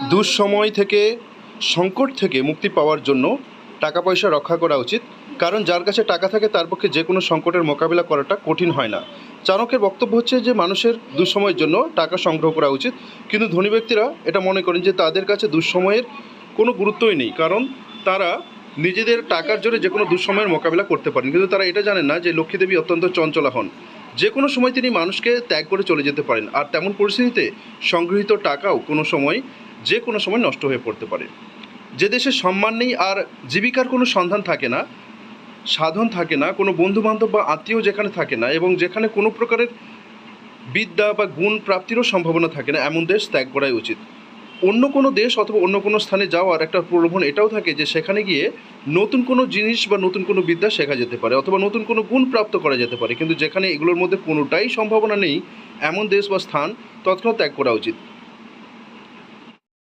দুঃসময় থেকে, সংকট থেকে মুক্তি পাওয়ার জন্য টাকা পয়সা রক্ষা করা উচিত, কারণ যার কাছে টাকা থাকে তার পক্ষে যে কোনো সংকটের মোকাবিলা করাটা কঠিন হয় না। চাণকের বক্তব্য হচ্ছে যে, মানুষের দুঃসময়ের জন্য টাকা সংগ্রহ করা উচিত, কিন্তু ধনী ব্যক্তিরা এটা মনে করেন যে, তাদের কাছে দুঃসময়ের কোনো গুরুত্বই নেই, কারণ তারা নিজেদের টাকার জোরে যে কোনো দুঃসময়ের মোকাবিলা করতে পারেন। কিন্তু তারা এটা জানেন না যে লক্ষ্মীদেবী অত্যন্ত চঞ্চলা হন। যে কোনো সময় তিনি মানুষকে ত্যাগ করে চলে যেতে পারেন, আর তেমন পরিস্থিতিতে সংগৃহীত টাকাও কোনো সময় যে কোনো সময় নষ্ট হয়ে পড়তে পারে। যে দেশে সম্মান নেই আর জীবিকার কোনো সন্ধান থাকে না, সাধন থাকে না, কোনো বন্ধু বান্ধব বা আত্মীয় যেখানে থাকে না এবং যেখানে কোনো প্রকারের বিদ্যা বা গুণ প্রাপ্তিরও সম্ভাবনা থাকে না, এমন দেশ ত্যাগ করাই উচিত। অন্য কোনো দেশ অথবা অন্য কোনো স্থানে যাওয়ার একটা প্রলোভন এটাও থাকে যে সেখানে গিয়ে নতুন কোনো জিনিস বা নতুন কোনো বিদ্যা শেখা যেতে পারে অথবা নতুন কোনো গুণ প্রাপ্ত করা যেতে পারে। কিন্তু যেখানে এগুলোর মধ্যে কোনোটাই সম্ভাবনা নেই, এমন দেশ বা স্থান তৎক্ষণাৎ ত্যাগ করা উচিত।